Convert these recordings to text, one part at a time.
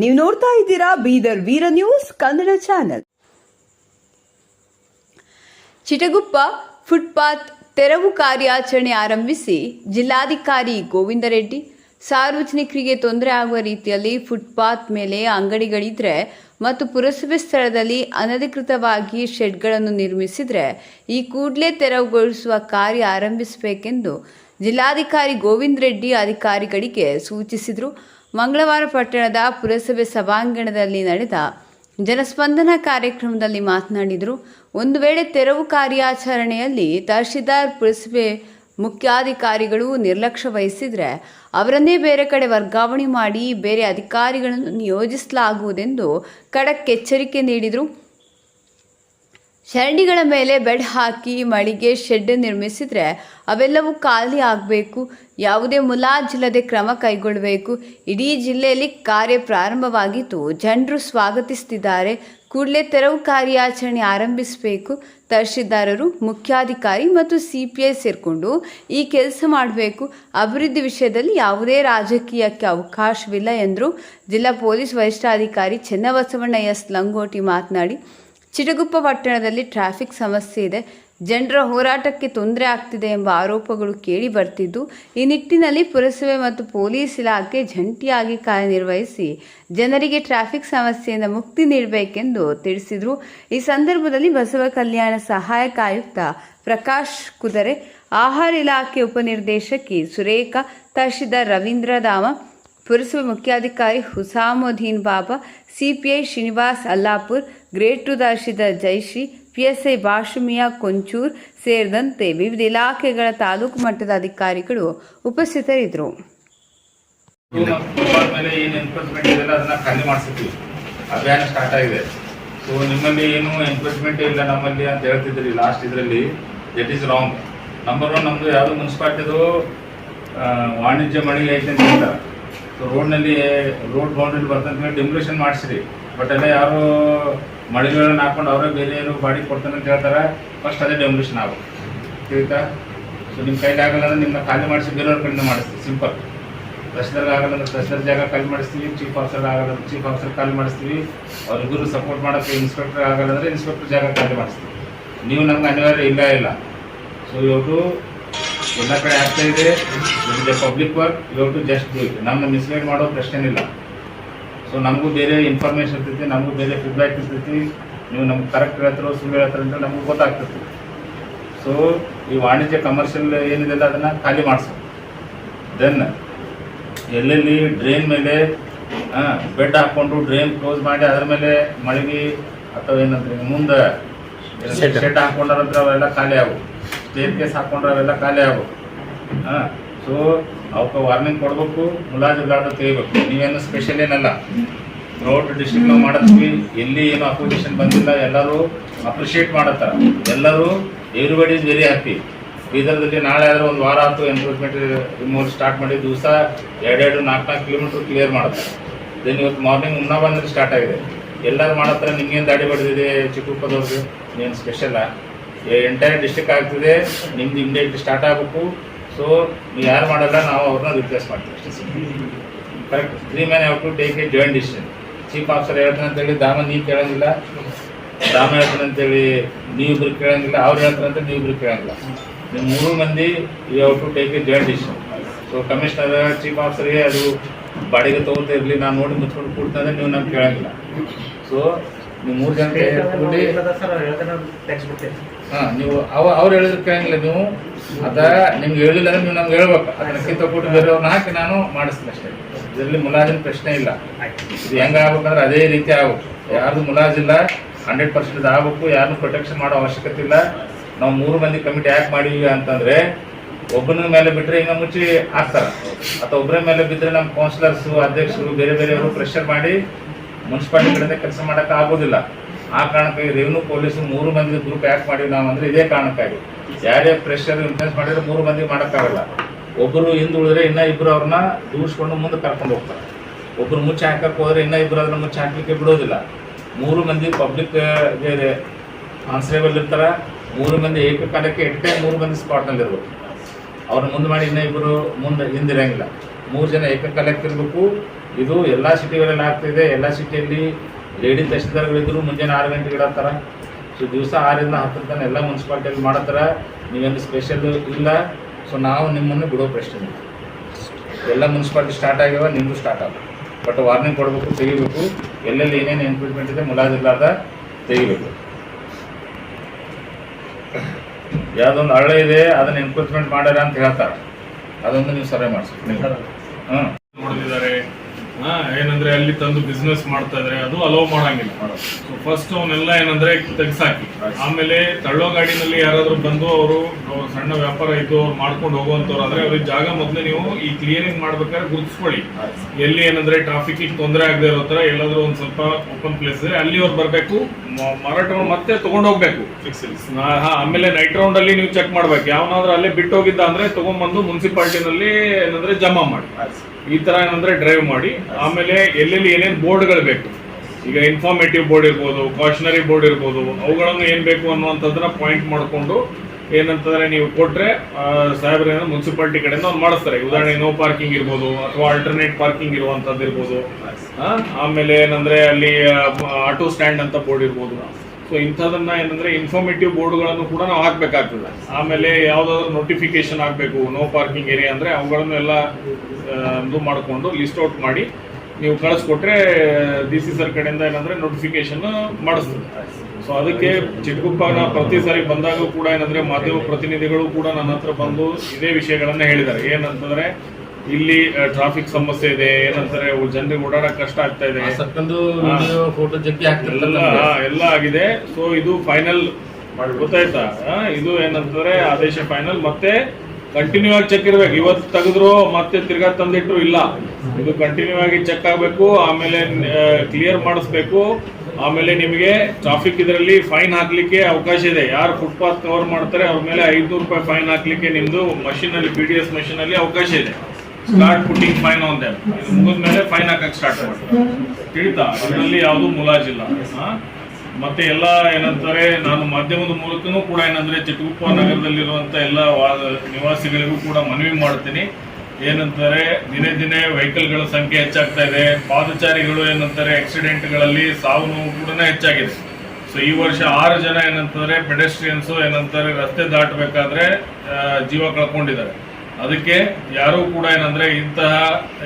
ನೀವು ನೋಡ್ತಾ ಇದ್ದೀರಾ Bidar Veera news Kannada channel. Chitaguppa footpath ತೆರವು ಕಾರ್ಯಾಚರಣೆ ಆರಂಭಿಸಿ ಜಿಲ್ಲಾಧಿಕಾರಿ ಗೋವಿಂದ ರೆಡ್ಡಿ. ಸಾರ್ವಜನಿಕರಿಗೆ ತೊಂದರೆ ಆಗುವ ರೀತಿಯಲ್ಲಿ ಫುಟ್ಪಾತ್ ಮೇಲೆ ಅಂಗಡಿಗಳಿದ್ರೆ ಮತ್ತು ಪುರಸಭೆ ಸ್ಥಳದಲ್ಲಿ ಅನಧಿಕೃತವಾಗಿ ಶೆಡ್ಗಳನ್ನು ನಿರ್ಮಿಸಿದರೆ ಈ ಕೂಡಲೇ ತೆರವುಗೊಳಿಸುವ ಕಾರ್ಯ ಆರಂಭಿಸಬೇಕೆಂದು ಜಿಲ್ಲಾಧಿಕಾರಿ ಗೋವಿಂದ ರೆಡ್ಡಿ ಅಧಿಕಾರಿಗಳಿಗೆ ಸೂಚಿಸಿದರು. ಮಂಗಳವಾರ ಪಟ್ಟಣದ ಪುರಸಭೆ ಸಭಾಂಗಣದಲ್ಲಿ ನಡೆದ ಜನಸ್ಪಂದನ ಕಾರ್ಯಕ್ರಮದಲ್ಲಿ ಮಾತನಾಡಿದರು. ಒಂದು ವೇಳೆ ತೆರವು ಕಾರ್ಯಾಚರಣೆಯಲ್ಲಿ ತಹಶೀಲ್ದಾರ್, ಪುರಸಭೆ ಮುಖ್ಯಾಧಿಕಾರಿಗಳು ನಿರ್ಲಕ್ಷ್ಯ ವಹಿಸಿದರೆ ಅವರನ್ನೇ ಬೇರೆ ಕಡೆ ವರ್ಗಾವಣೆ ಮಾಡಿ ಬೇರೆ ಅಧಿಕಾರಿಗಳನ್ನು ನಿಯೋಜಿಸಲಾಗುವುದೆಂದು ಖಡಕ್ ಎಚ್ಚರಿಕೆ ನೀಡಿದರು. ಚರಂಡಿಗಳ ಮೇಲೆ ಬೆಡ್ ಹಾಕಿ ಮಳಿಗೆ ಶೆಡ್ ನಿರ್ಮಿಸಿದರೆ ಅವೆಲ್ಲವೂ ಖಾಲಿ ಆಗಬೇಕು. ಯಾವುದೇ ಮುಲಾಜಿಲ್ಲದೆ ಕ್ರಮ ಕೈಗೊಳ್ಳಬೇಕು. ಇಡೀ ಜಿಲ್ಲೆಯಲ್ಲಿ ಕಾರ್ಯ ಪ್ರಾರಂಭವಾಗಿದ್ದು ಜನರು ಸ್ವಾಗತಿಸುತ್ತಿದ್ದಾರೆ ಕೂಡಲೇ ತೆರವು ಕಾರ್ಯಾಚರಣೆ ಆರಂಭಿಸಬೇಕು. ತಹಶೀಲ್ದಾರರು, ಮುಖ್ಯಾಧಿಕಾರಿ ಮತ್ತು ಸಿ ಪಿ ಐ ಸೇರಿಕೊಂಡು ಈ ಕೆಲಸ ಮಾಡಬೇಕು. ಅಭಿವೃದ್ಧಿ ವಿಷಯದಲ್ಲಿ ಯಾವುದೇ ರಾಜಕೀಯಕ್ಕೆ ಅವಕಾಶವಿಲ್ಲ ಎಂದರು. ಜಿಲ್ಲಾ ಪೊಲೀಸ್ ವರಿಷ್ಠಾಧಿಕಾರಿ ಚೆನ್ನಬಸವಣ್ಣ ಎಸ್ ಲಂಗೋಟಿ ಮಾತನಾಡಿ ಚಿಟಗುಪ್ಪ ಪಟ್ಟಣದಲ್ಲಿ ಟ್ರಾಫಿಕ್ ಸಮಸ್ಯೆ ಇದೆ. ಜನರ ಹೋರಾಟಕ್ಕೆ ತೊಂದರೆ ಆಗ್ತಿದೆ ಎಂಬ ಆರೋಪಗಳು ಕೇಳಿ ಬರ್ತಿದ್ದು. ಈ ನಿಟ್ಟಿನಲ್ಲಿ ಪುರಸಭೆ ಮತ್ತು ಪೊಲೀಸ್ ಇಲಾಖೆ ಜಂಟಿಯಾಗಿ ಕಾರ್ಯನಿರ್ವಹಿಸಿ ಜನರಿಗೆ ಟ್ರಾಫಿಕ್ ಸಮಸ್ಯೆಯಿಂದ ಮುಕ್ತಿ ನೀಡಬೇಕೆಂದು ತಿಳಿಸಿದರು. ಈ ಸಂದರ್ಭದಲ್ಲಿ ಬಸವ ಕಲ್ಯಾಣ ಸಹಾಯಕ ಆಯುಕ್ತ ಪ್ರಕಾಶ್ ಕುದರೆ, ಆಹಾರ ಇಲಾಖೆ ಉಪನಿರ್ದೇಶಕಿ ಸುರೇಖಾ, ತಹಶೀಲ್ದಾರ್ ರವೀಂದ್ರ ದಾಮ ಪುರಸಭೆ ಮುಖ್ಯಾಧಿಕಾರಿ Husamuddin Baba, CPI Srinivas Allapur grade two P S I Bashumiya Konchur ಸೇರಿದಂತೆ ವಿವಿಧ ಇಲಾಖೆಗಳ ತಾಲೂಕು ಮಟ್ಟದ ಅಧಿಕಾರಿಗಳು ಉಪಸ್ಥಿತರಿದ್ದರು ಅಭಿಯಾನ ಸ್ಟಾರ್ಟ್ ಆಗಿದೆ. ಸೊ ನಿಮ್ಮಲ್ಲಿ ಏನು ಎನ್ಫೋರ್ಸ್ಮೆಂಟ್ ಇಲ್ಲ ನಮ್ಮಲ್ಲಿ ಅಂತ ಹೇಳ್ತಿದ್ರಿ ಲಾಸ್ಟ್ ಇದರಲ್ಲಿ. That is wrong number one ನಮ್ಮದು ಯಾವುದು ಮುನ್ಸಿಪಾಲ್ಟಿದು ವಾಣಿಜ್ಯ ಮಳಿಗೆ ಐತೆ ಅಂತ. ಹೇಳ್ತಾರೆ ಸೊ ರೋಡ್ನಲ್ಲಿ ರೋಡ್ ಬೌಂಡ್ರಿ ಬರ್ತಂತ ಡಿಮ್ಯುಲೇಷನ್ ಮಾಡಿಸಿರಿ. ಬಟ್ ಅದೇ ಯಾರು ಮಳಿಗೆಗಳನ್ನ ಹಾಕೊಂಡು ಅವರೇ ಬೇರೆ ಏನು ಬಾಡಿ ಕೊಡ್ತಾನೆ ಅಂತ ಹೇಳ್ತಾರೆ ಫಸ್ಟ್ ಅದೇ ಡೆಮೊಲಿಷನ್ ಆಗುತ್ತೆ ತಿಳಿತಾ? ಸೊ ನಿಮ್ಮ ಕೈಲಿ ಆಗಲ್ಲ ಅಂದ್ರೆ ನಿಮ್ಮನ್ನ ಖಾಲಿ ಮಾಡಿಸಿ ಬೇರೆಯವ್ರ ಕಡೆಯಿಂದ ಮಾಡಿಸ್ತೀವಿ. ಸಿಂಪಲ್ ತಹಸೀಲ್ದಾರ್ ಆಗಲ್ಲ ಅಂದ್ರೆ ತಹಸೀಲ್ದಾರ್ ಜಾಗ ಖಾಲಿ ಮಾಡಿಸ್ತೀವಿ ಚೀಫ್ ಆಫೀಸರ್ ಆಗಲ್ಲ ಅಂದ್ರೆ ಚೀಫ್ ಆಫೀಸರ್ ಖಾಲಿ ಮಾಡಿಸ್ತೀವಿ. ಅವ್ರಿಗೂ ಸಪೋರ್ಟ್ ಮಾಡೋಕ್ಕೆ ಇನ್ಸ್ಪೆಕ್ಟರ್ ಆಗಲ್ಲ ಅಂದರೆ ಇನ್ಸ್ಪೆಕ್ಟರ್ ಜಾಗ ಖಾಲಿ ಮಾಡಿಸ್ತೀವಿ. ನೀವು ನಮ್ಗೆ ಅನಿವಾರ್ಯ ಇಲ್ಲ ಇಲ್ಲ. ಸೊ ಇವತ್ತು ಎಲ್ಲ ಕಡೆ ಆಗ್ತಾ ಇದೆ. ಪಬ್ಲಿಕ್ ವರ್ಕ್ ಇವತ್ತು ಜಸ್ಟ್ ಡೂ ಇಟ್ ನಮ್ಮನ್ನ ಮಿಸ್ಗೈಡ್ ಮಾಡೋ ಪ್ರಶ್ನೆನಿಲ್ಲ ಸೊ ನಮಗೂ ಬೇರೆ ಇನ್ಫಾರ್ಮೇಷನ್ ಇರ್ತೈತಿ ನಮಗೂ ಬೇರೆ ಫೀಡ್ಬ್ಯಾಕ್ ಇರ್ತೈತಿ ನೀವು ನಮ್ಗೆ ಕರೆಕ್ಟ್ ಹೇಳ್ತಾರೋ ಸುಳ್ಳು ಹೇಳ್ತಾರೋ ಅಂತ ನಮ್ಗೆ ಗೊತ್ತಾಗ್ತೈತಿ. ಸೊ ಈ ವಾಣಿಜ್ಯ ಕಮರ್ಷಿಯಲ್ ಏನಿದೆಲ್ಲ ಅದನ್ನು ಖಾಲಿ ಮಾಡಿಸೋದು ದೆನ್ ಎಲ್ಲೆಲ್ಲಿ ಡ್ರೈನ್ ಮೇಲೆ ಬೆಡ್ ಹಾಕ್ಕೊಂಡು ಡ್ರೈನ್ ಕ್ಲೋಸ್ ಮಾಡಿ ಅದ್ರ ಮೇಲೆ ಮಳಿಗೆ ಅಥವಾ ಏನಂದ್ರೆ ಮುಂದೆ ಶೆಡ್ ಹಾಕ್ಕೊಂಡ್ರೆ ಅವೆಲ್ಲ ಖಾಲಿ ಆಗು ಸ್ಟೇರ್ ಕೇಸ್ ಹಾಕೊಂಡ್ರೆ ಅವೆಲ್ಲ ಖಾಲಿ ಆಗು ಹಾಂ ಸೊ ಅವಕ್ಕೆ ವಾರ್ನಿಂಗ್ ಕೊಡಬೇಕು ಮುಲಾಜಿಲ್ಲಾರ್ದು ತೆಗಿಬೇಕು. ನೀವೇನು ಸ್ಪೆಷಲ್ ಏನಲ್ಲ. ರೋಡ್ ಡಿಸ್ಟ್ರಿಕ್ಟ್ ನಾವು ಮಾಡತ್ತೀವಿ, ಎಲ್ಲಿ ಏನು ಅಪೋಸಿಷನ್ ಬಂದಿಲ್ಲ, ಎಲ್ಲರೂ ಅಪ್ರಿಷಿಯೇಟ್ ಮಾಡತ್ತಾರ. ಎಲ್ಲರೂ ಎವ್ರಿಬಡಿ ಇಸ್ ವೆರಿ ಹ್ಯಾಪಿ ಬೀದರ್ದಲ್ಲಿ ನಾಳೆ ಆದರೂ ಒಂದು ವಾರ ಆಯ್ತು ಎನ್ಕ್ರೋಚ್ಮೆಂಟ್ ರಿಮೂವಲ್ ಸ್ಟಾರ್ಟ್ ಮಾಡಿ ದಿವಸ ಎರಡೆರಡು ನಾಲ್ಕು ನಾಲ್ಕು ಕಿಲೋಮೀಟ್ರ್ ಕ್ಲಿಯರ್ ಮಾಡುತ್ತೆ ದೆನ್ ಇವತ್ತು ಮಾರ್ನಿಂಗ್ ಮುನ್ನ ಬಂದರೆ ಸ್ಟಾರ್ಟ್ ಆಗಿದೆ. ಎಲ್ಲರೂ ಮಾಡತ್ತಾರೆ, ನಿಮ್ಗೇನು ದಾಡಿ ಬಡಿದಿದೆ ಚಿಕ್ಕಪ್ಪದವ್ರಿಗೆ ಏನು ಸ್ಪೆಷಲ್ಲ ಎಂಟೈರ್ ಡಿಸ್ಟಿಕ್ ಆಗ್ತಿದೆ, ನಿಮ್ದು ಇಮಿಡಿಯೇಟ್ ಸ್ಟಾರ್ಟ್ ಆಗಬೇಕು. ಸೊ ನೀವು ಯಾರು ಮಾಡಲ್ಲ ನಾವು ಅವ್ರನ್ನ ರಿಪ್ಲೇಸ್ ಮಾಡ್ತೀವಿ ಅಷ್ಟೇ. Correct three man have to take a joint decision chief officer ಹೇಳ್ತಾನೆ ಅಂತೇಳಿ ದಾಮ ನೀವು ಕೇಳಂಗಿಲ್ಲ. ದಾಮ ಹೇಳ್ತಾನೆ ಅಂತೇಳಿ ನೀವಿಬ್ರು ಕೇಳಂಗಿಲ್ಲ. ಅವ್ರು ಹೇಳ್ತಾರೆ ಅಂತ ನೀವಿಬ್ರು ಕೇಳಂಗಿಲ್ಲ. ನೀವು ಮೂರು ಮಂದಿ you have to take a joint decision so commissioner chief ಆಫೀಸರ್ಗೆ ಅದು ಬಾಡಿಗೆ ತಗೋತಾ ಇರಲಿ. ನಾನು ನೋಡಿ ಮುಚ್ಕೊಂಡು ಕೂಡ್ತಂದ್ರೆ ನೀವು ನಮ್ಗೆ ಕೇಳೋಂಗಿಲ್ಲ. ಸೊ ನೀವು ಮೂರು ಜನ ಕೂಡಿ ಹಾಂ ನೀವು ಅವ ಅವ್ರು ಹೇಳಿದ್ರೆ ಕೇಳಂಗಿಲ್ಲ ನೀವು. ಅದ ನಿಮ್ಗೆ ಹೇಳಿಲ್ಲ ಅಂದ್ರೆ ನೀವು ನಮ್ಗೆ ಹೇಳ್ಬೇಕು. ಅದಕ್ಕಿಂತ ಕೊಟ್ಟು ಬೇರೆಯವ್ರನ್ನ ಹಾಕಿ ನಾನು ಮಾಡಿಸ್ತೀನಿ ಅಷ್ಟೇ. ಇದರಲ್ಲಿ ಮುಲಾಜಿನ ಪ್ರಶ್ನೆ ಇಲ್ಲ. ಇದು ಹೆಂಗ ಆಗ್ಬೇಕಂದ್ರೆ ಅದೇ ರೀತಿ ಆಗ್ಬೇಕು. ಯಾರ್ದು ಮುಲಾಜಿಲ್ಲ ಹಂಡ್ರೆಡ್ ಪರ್ಸೆಂಟ್ ಆಗ್ಬೇಕು. ಯಾರನ್ನೂ ಪ್ರೊಟೆಕ್ಷನ್ ಮಾಡೋ ಅವಶ್ಯಕತೆ ಇಲ್ಲ. ನಾವು ಮೂರು ಮಂದಿ ಕಮಿಟಿ ಯಾಕೆ ಮಾಡೀವಿ ಅಂತಂದ್ರೆ ಒಬ್ಬನ ಮೇಲೆ ಬಿಟ್ಟರೆ ಹಿಂಗ ಮುಚ್ಚಿ ಹಾಕ್ತಾರೆ ಅಥವಾ ಒಬ್ಬರ ಮೇಲೆ ಬಿದ್ದರೆ ನಮ್ಮ ಕೌನ್ಸಿಲರ್ಸು ಅಧ್ಯಕ್ಷರು ಬೇರೆ ಬೇರೆಯವರು ಪ್ರೆಷರ್ ಮಾಡಿ ಮುನ್ಸಿಪಾಲಿಟಿ ಕಡೆಯಿಂದ ಕೆಲಸ ಮಾಡೋಕೆ ಆಗೋದಿಲ್ಲ. ಆ ಕಾರಣಕ್ಕಾಗಿ ರೆವಿನ್ಯೂ ಪೊಲೀಸ್ ಮೂರು ಮಂದಿ ಗ್ರೂಪ್ ಯಾಕೆ ಮಾಡಿವಿ ನಾವು ಅಂದ್ರೆ ಇದೇ ಕಾರಣಕ್ಕಾಗಿ. ಯಾರೇ ಪ್ರೆಷರ್ ಇನ್ಫ್ಲೂಯೆನ್ಸ್ ಮಾಡಿದ್ರೆ ಮೂರು ಮಂದಿ ಮಾಡೋಕ್ಕಾಗಲ್ಲ. ಒಬ್ಬರು ಹಿಂದೆ ಉಳಿದ್ರೆ ಇನ್ನೂ ಇಬ್ಬರು ಅವ್ರನ್ನ ದೂರಿಸ್ಕೊಂಡು ಮುಂದೆ ಕರ್ಕೊಂಡು ಹೋಗ್ತಾರೆ. ಒಬ್ಬರು ಮುಚ್ಚಿ ಹಾಕಕ್ಕೆ ಹೋದ್ರೆ ಇನ್ನೂ ಇಬ್ಬರು ಅದನ್ನ ಮುಚ್ಚಿ ಹಾಕ್ಲಿಕ್ಕೆ ಬಿಡೋದಿಲ್ಲ. ಮೂರು ಮಂದಿ ಪಬ್ಲಿಕ್ ಕಾನ್ಸ್ಟೇಬಲ್ ಇರ್ತಾರೆ. ಮೂರು ಮಂದಿ ಏಕಕಾಲಕ್ಕೆ ಎಟ್ ಮೂರು ಮಂದಿ ಸ್ಪಾಟ್ನಲ್ಲಿ ಇರ್ಬೇಕು. ಅವ್ರನ್ನ ಮುಂದೆ ಮಾಡಿ ಇನ್ನೂ ಇಬ್ಬರು ಮುಂದೆ ಹಿಂದಿರಂಗಿಲ್ಲ ಮೂರು ಜನ ಏಕಕಾಲಕ್ಕೆ ಇರಬೇಕು. ಇದು ಎಲ್ಲ ಸಿಟಿಗಳಲ್ಲಿ ಆಗ್ತಿದೆ. ಎಲ್ಲ ಸಿಟಿಯಲ್ಲಿ ಲೇಡೀಸ್ ತಹಶೀಲ್ದಾರ್ಗಳಿದ್ರು ಮುಂಜಾನೆ ಆರು ಗಂಟೆಗೆ ಇಡತ್ತಾರ. ಸೊ ದಿವಸ ಆರಿಂದ ಹತ್ತರ ತನಕ ಎಲ್ಲ ಮುನ್ಸಿಪಾಲ್ಟಿಯಲ್ಲಿ ಮಾಡತ್ತಾರ. ನೀವೇನು ಸ್ಪೆಷಲ್ ಇಲ್ಲ. ಸೊ ನಾವು ನಿಮ್ಮನ್ನು ಬಿಡೋ ಪ್ರಶ್ನೆ. ಎಲ್ಲ ಮುನ್ಸಿಪಾಲ್ಟಿ ಸ್ಟಾರ್ಟ್ ಆಗ್ಯಾವ ನಿಮ್ಮದು ಸ್ಟಾರ್ಟ್ ಆಗ ಬಟ್ ವಾರ್ನಿಂಗ್ ಕೊಡಬೇಕು, ತೆಗಿಬೇಕು. ಎಲ್ಲೆಲ್ಲಿ ಏನೇನು ಇಂಪ್ರೂವ್ಮೆಂಟ್ ಇದೆ ಮುಲಾಜಿರ್ಲಾರ್ದ ತೆಗಿಬೇಕು. ಯಾವುದೊಂದು ಹಳ್ಳ ಇದೆ, ಅದನ್ನು ಎನ್ಕ್ರೋಚ್ಮೆಂಟ್ ಮಾಡ್ಯಾರ ಅಂತ ಹೇಳ್ತಾರೆ. ಅದೊಂದು ನೀವು ಸರ್ವೆ ಮಾಡಿಸಿ. ಹ್ಞೂ ನೋಡಿದ್ದಾರೆ ಹಾ ಏನಂದ್ರೆ ಅಲ್ಲಿ ತಂದು ಬಿಸ್ನೆಸ್ ಮಾಡ್ತಾ ಇದ್ರೆ ಅದು ಅಲೋ ಮಾಡಂಗಿಲ್ಲ. ಸೊ ಫಸ್ಟ್ ಅವನ್ನೆಲ್ಲ ಏನಂದ್ರೆ ತೆಗ್ಸಾಕಿ. ಆಮೇಲೆ ತಳ್ಳೋ ಗಾಡಿನಲ್ಲಿ ಯಾರಾದ್ರೂ ಬಂದು ಅವರು ಸಣ್ಣ ವ್ಯಾಪಾರ ಇದ್ದು ಅವ್ರು ಮಾಡ್ಕೊಂಡು ಹೋಗುವಂತವ್ರು ಅಂದ್ರೆ ಅವ್ರಿಗೆ ಜಾಗ ಮೊದಲು ನೀವು ಈ ಕ್ಲಿಯರಿಂಗ್ ಮಾಡ್ಬೇಕಾದ್ರೆ ಗುರುತಿಸ್ಕೊಳ್ಳಿ. ಎಲ್ಲಿ ಏನಂದ್ರೆ ಟ್ರಾಫಿಕ್ ತೊಂದರೆ ಆಗದೆ ಇರೋ ತರ ಎಲ್ಲಾದ್ರೂ ಒಂದ್ ಸ್ವಲ್ಪ ಓಪನ್ ಪ್ಲೇಸ್ ಇದೆ ಅಲ್ಲಿ ಅವ್ರು ಬರ್ಬೇಕು ಮಾರಾಟ ಮತ್ತೆ ತಗೊಂಡೋಗ್ಬೇಕು ಆಮೇಲೆ ನೈಟ್ ರೌಂಡ್ ಅಲ್ಲಿ ನೀವು ಚೆಕ್ ಮಾಡ್ಬೇಕು. ಯಾವನಾದ್ರೂ ಅಲ್ಲೇ ಬಿಟ್ಟು ಹೋಗಿದ್ದ ಅಂದ್ರೆ ತಗೊಂಡ್ಬಂದು ಮುನ್ಸಿಪಾಲ್ಟಿನಲ್ಲಿ ಏನಂದ್ರೆ ಜಮಾ ಮಾಡಿ. ಈ ತರ ಏನಂದ್ರೆ ಡ್ರೈವ್ ಮಾಡಿ. ಆಮೇಲೆ ಎಲ್ಲೆಲ್ಲಿ ಏನೇನು ಬೋರ್ಡ್ಗಳು ಬೇಕು. ಈಗ ಇನ್ಫಾರ್ಮೇಟಿವ್ ಬೋರ್ಡ್ ಇರ್ಬೋದು ಕಾಷನರಿ ಬೋರ್ಡ್ ಇರ್ಬೋದು, ಅವುಗಳನ್ನು ಏನ್ ಬೇಕು ಅನ್ನುವಂಥದ್ದನ್ನ ಪಾಯಿಂಟ್ ಮಾಡಿಕೊಂಡು ಏನಂತಂದ್ರೆ ನೀವು ಕೊಟ್ಟರೆ ಸಾಹೇಬ್ರ ಮುನ್ಸಿಪಾಲ್ಟಿ ಕಡೆಯಿಂದ ಅವ್ರು ಮಾಡಿಸ್ತಾರೆ. ಉದಾಹರಣೆಗೆ ನೋ ಪಾರ್ಕಿಂಗ್ ಇರ್ಬೋದು ಅಥವಾ ಆಲ್ಟರ್ನೇಟ್ ಪಾರ್ಕಿಂಗ್ ಇರುವಂತದ್ದು ಇರ್ಬೋದು. ಆಮೇಲೆ ಏನಂದ್ರೆ ಅಲ್ಲಿ ಆಟೋ ಸ್ಟ್ಯಾಂಡ್ ಅಂತ ಬೋರ್ಡ್ ಇರ್ಬೋದು. ಸೊ ಇಂಥದನ್ನ ಏನಂದ್ರೆ ಇನ್ಫಾರ್ಮೇಟಿವ್ ಬೋರ್ಡ್ಗಳನ್ನು ಕೂಡ ನಾವು ಹಾಕ್ಬೇಕಾಗ್ತದೆ. ಆಮೇಲೆ ಯಾವ್ದಾದ್ರು ನೋಟಿಫಿಕೇಶನ್ ಆಗಬೇಕು ನೋ ಪಾರ್ಕಿಂಗ್ ಏರಿಯಾ ಅಂದ್ರೆ ಅವುಗಳನ್ನು ಎಲ್ಲ ಆ, ಇದು ಮಾಡಿಕೊಂಡು ಲಿಸ್ಟ್ ಔಟ್ ಮಾಡಿ ನೀವು ಕಳಿಸ್ಕೊಟ್ರೆ ಡಿ ಸಿ ಸರ್ ಕಡೆಯಿಂದ ಏನಂದ್ರೆ ನೋಟಿಫಿಕೇಶನ್ ಮಾಡಿಸ್ತದೆ ಸೊ ಅದಕ್ಕೆ ಚಿಕ್ಕಪ್ಪನ ಪ್ರತಿ ಸಾರಿ ಬಂದಾಗ ಕೂಡ ಏನಂದ್ರೆ ಮಾಧ್ಯಮ ಪ್ರತಿನಿಧಿಗಳು ಕೂಡ ನನ್ನ ಹತ್ರ ಬಂದು ಇದೇ ವಿಷಯಗಳನ್ನ ಹೇಳಿದ್ದಾರೆ. ಏನಂತಂದ್ರೆ ಇಲ್ಲಿ ಟ್ರಾಫಿಕ್ ಸಮಸ್ಯೆ ಇದೆ ಏನಂತಾರೆ ಜನರಿಗೆ ಓಡಾಡಕ್ ಕಷ್ಟ ಆಗ್ತಾ ಇದೆ. ಫೋಟೋ ಜಗ್ಗಿ ಎಲ್ಲ ಹಾಕ್ತಿರಲ್ಲ ಎಲ್ಲ ಆಗಿದೆ. ಸೊ ಇದು ಫೈನಲ್ ಗೊತ್ತಾಯ್ತಾ? ಇದು ಏನಂತಂದ್ರೆ ಆದೇಶ ಫೈನಲ್ ಮತ್ತೆ ಕಂಟಿನ್ಯೂ ಆಗಿ ಚೆಕ್ ಇರ್ಬೇಕು. ಇವತ್ತು ತೆಗೆದ್ರು ಮತ್ತೆ ತಿರ್ಗಾ ತಂದಿಟ್ರು ಇಲ್ಲ. ಇದು ಕಂಟಿನ್ಯೂ ಆಗಿ ಚೆಕ್ ಆಗ್ಬೇಕು ಆಮೇಲೆ ಕ್ಲಿಯರ್ ಮಾಡಿಸ್ಬೇಕು. ಆಮೇಲೆ ನಿಮಗೆ ಟ್ರಾಫಿಕ್ ಇದರಲ್ಲಿ ಫೈನ್ ಹಾಕ್ಲಿಕ್ಕೆ ಅವಕಾಶ ಇದೆ. ಯಾರು ಫುಟ್ಪಾತ್ ಕವರ್ ಮಾಡ್ತಾರೆ ಅವ್ರ ಮೇಲೆ ಐದ್ನೂರು ರೂಪಾಯಿ ಫೈನ್ ಹಾಕ್ಲಿಕ್ಕೆ ನಿಮ್ದು ಮಷಿನ್ ಅಲ್ಲಿ ಪಿ ಡಿ ಎಸ್ ಮಷೀನಲ್ಲಿ ಅವಕಾಶ ಇದೆ. Start putting fine on them ಮುಗಿದ ಮೇಲೆ ಫೈನ್ ಹಾಕಕ್ಕೆ ಸ್ಟಾರ್ಟ್ ಮಾಡ್ತಾರೆ. ತಿಳಿತಾ? ಅದರಲ್ಲಿ ಯಾವುದು ಮುಲಾಜಿಲ್ಲ? ಮತ್ತೆ ಎಲ್ಲ ಏನಂತಾರೆ, ನಾನು ಮಾಧ್ಯಮದ ಮೂಲಕನೂ ಕೂಡ ಏನಂದ್ರೆ ಚಿಕ್ಕಗುಪ್ಪ ನಗರದಲ್ಲಿರುವಂತ ಎಲ್ಲ ನಿವಾಸಿಗಳಿಗೂ ಕೂಡ ಮನವಿ ಮಾಡ್ತೀನಿ. ಏನಂತಾರೆ, ದಿನೇ ದಿನೇ ವೆಹಿಕಲ್ಗಳ ಸಂಖ್ಯೆ ಹೆಚ್ಚಾಗ್ತಾ ಇದೆ. ಪಾದಚಾರಿಗಳು ಏನಂತಾರೆ ಆಕ್ಸಿಡೆಂಟ್ಗಳಲ್ಲಿ ಸಾವು ನೋವು ಕೂಡ ಹೆಚ್ಚಾಗಿದೆ. ಸೊ ಈ ವರ್ಷ ಆರು ಜನ ಏನಂತಾರೆ ಪೆಡೆಸ್ಟ್ರಿಯನ್ಸ್ ಏನಂತಾರೆ, ರಸ್ತೆ ದಾಟಬೇಕಾದ್ರೆ ಜೀವ ಕಳ್ಕೊಂಡಿದ್ದಾರೆ. ಅದಕ್ಕೆ ಯಾರು ಕೂಡ ಏನಂದ್ರೆ ಇಂತಹ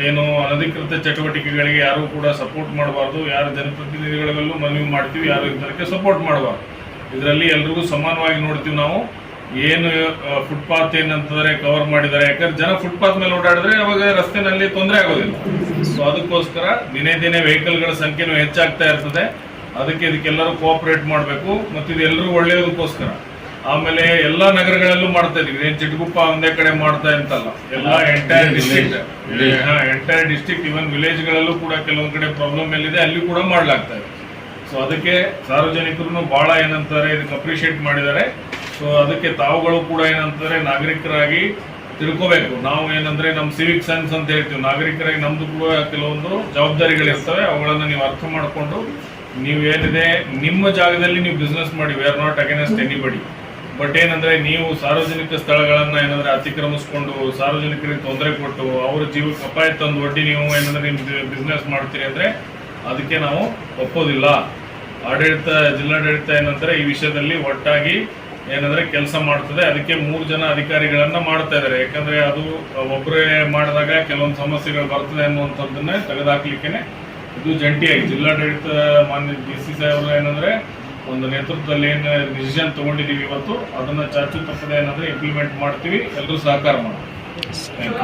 ಏನು ಅನಧಿಕೃತ ಚಟುವಟಿಕೆಗಳಿಗೆ ಯಾರು ಕೂಡ ಸಪೋರ್ಟ್ ಮಾಡಬಾರ್ದು. ಯಾರು ಜನಪ್ರತಿನಿಧಿಗಳಲ್ಲೂ ಮನವಿ ಮಾಡ್ತೀವಿ, ಯಾರು ಇದಕ್ಕೆ ಸಪೋರ್ಟ್ ಮಾಡಬಾರ್ದು. ಇದರಲ್ಲಿ ಎಲ್ರಿಗೂ ಸಮಾನವಾಗಿ ನೋಡ್ತೀವಿ ನಾವು. ಏನು ಫುಟ್ಪಾತ್ ಏನಂತಂದ್ರೆ ಕವರ್ ಮಾಡಿದ್ದಾರೆ. ಯಾಕಂದ್ರೆ ಜನ ಫುಟ್ಪಾತ್ ಮೇಲೆ ಓಡಾಡಿದ್ರೆ ಅವಾಗ ರಸ್ತೆನಲ್ಲಿ ತೊಂದರೆ ಆಗೋದಿಲ್ಲ. ಸೊ ಅದಕ್ಕೋಸ್ಕರ ದಿನೇ ದಿನೇ ವೆಹಿಕಲ್ಗಳ ಸಂಖ್ಯೆನೂ ಹೆಚ್ಚಾಗ್ತಾ ಇರ್ತದೆ. ಅದಕ್ಕೆ ಇದಕ್ಕೆಲ್ಲರೂ ಕೋಆಪರೇಟ್ ಮಾಡಬೇಕು. ಮತ್ತು ಎಲ್ಲರೂ ಒಳ್ಳೆಯದಕ್ಕೋಸ್ಕರ. ಆಮೇಲೆ ಎಲ್ಲಾ ನಗರಗಳಲ್ಲೂ ಮಾಡ್ತಾ ಇದೀವಿ ಏನ್ ಚಿಟಗುಪ್ಪ ಒಂದೇ ಕಡೆ ಮಾಡ್ತಾ ಅಂತಲ್ಲ. ಎಲ್ಲ entire district entire district even village ಗಳಲ್ಲೂ ಕೂಡ ಕೆಲವೊಂದ್ ಕಡೆ ಪ್ರಾಬ್ಲಮ್ ಎಲ್ಲಿದೆ ಅಲ್ಲಿ ಕೂಡ ಮಾಡ್ಲಾಗ್ತಾ ಇದೆ. ಸೊ ಅದಕ್ಕೆ ಸಾರ್ವಜನಿಕರು ಬಹಳ ಏನಂತಾರೆ ಇದಕ್ಕೆ ಅಪ್ರಿಷಿಯೇಟ್ ಮಾಡಿದ್ದಾರೆ. ಸೊ ಅದಕ್ಕೆ ತಾವುಗಳು ಕೂಡ ಏನಂತಾರೆ ನಾಗರಿಕರಾಗಿ ತಿಳ್ಕೋಬೇಕು. ನಾವು ಏನಂದ್ರೆ ನಮ್ಮ ಸಿವಿಕ್ ಸೆನ್ಸ್ ಅಂತ ಹೇಳ್ತೀವಿ. ನಾಗರಿಕರಾಗಿ ನಮ್ದು ಕೂಡ ಕೆಲವೊಂದು ಜವಾಬ್ದಾರಿಗಳಿರ್ತವೆ. ಅವುಗಳನ್ನ ನೀವು ಅರ್ಥ ಮಾಡಿಕೊಂಡು ನೀವು ಏನಿದೆ ನಿಮ್ಮ ಜಾಗದಲ್ಲಿ ನೀವು ಬಿಸ್ನೆಸ್ ಮಾಡಿ. We are not against anybody but ಏನಂದ್ರೆ ನೀವು ಸಾರ್ವಜನಿಕ ಸ್ಥಳಗಳನ್ನ ಏನಂದ್ರೆ ಅತಿಕ್ರಮಿಸ್ಕೊಂಡು ಸಾರ್ವಜನಿಕರಿಗೆ ತೊಂದರೆ ಕೊಟ್ಟು ಅವ್ರ ಜೀವಕ್ಕೆ ಅಪಾಯ ತಂದು ಒಡ್ಡಿ ನೀವು ಏನಂದ್ರೆ ನಿಮ್ ಬಿಸ್ನೆಸ್ ಮಾಡ್ತೀರಿ ಅಂದ್ರೆ ಅದಕ್ಕೆ ನಾವು ಒಪ್ಪೋದಿಲ್ಲ. ಆಡಳಿತ, ಜಿಲ್ಲಾಡಳಿತ ಏನಂದ್ರೆ ಈ ವಿಷಯದಲ್ಲಿ ಒಟ್ಟಾಗಿ ಏನಂದ್ರೆ ಕೆಲಸ ಮಾಡ್ತದೆ. ಅದಕ್ಕೆ ಮೂರು ಜನ ಅಧಿಕಾರಿಗಳನ್ನ ಮಾಡ್ತಾ ಇದ್ದಾರೆ ಯಾಕಂದ್ರೆ ಅದು ಒಬ್ಬರೇ ಮಾಡಿದಾಗ ಕೆಲವೊಂದು ಸಮಸ್ಯೆಗಳು ಬರ್ತದೆ ಅನ್ನುವಂಥದ್ದನ್ನ ತೆಗೆದಾಕ್ಲಿಕ್ಕೆ ಇದು ಜಂಟಿಯಾಗಿ. ಜಿಲ್ಲಾಡಳಿತ ಮಾನ್ಯ ಡಿ ಸಿ ಸಾಹೇಬರು ಏನಂದ್ರೆ ಒಂದು ನೇತೃತ್ವದಲ್ಲಿ ಏನು ಡಿಸಿಷನ್ ತಗೊಂಡಿದೀವಿ ಇವತ್ತು, ಅದನ್ನ ಚಾಚು ತಪ್ಪದೆ ಏನಾದರೂ ಇಂಪ್ಲಿಮೆಂಟ್ ಮಾಡ್ತೀವಿ ಎಲ್ಲರೂ ಸಹಕಾರ you.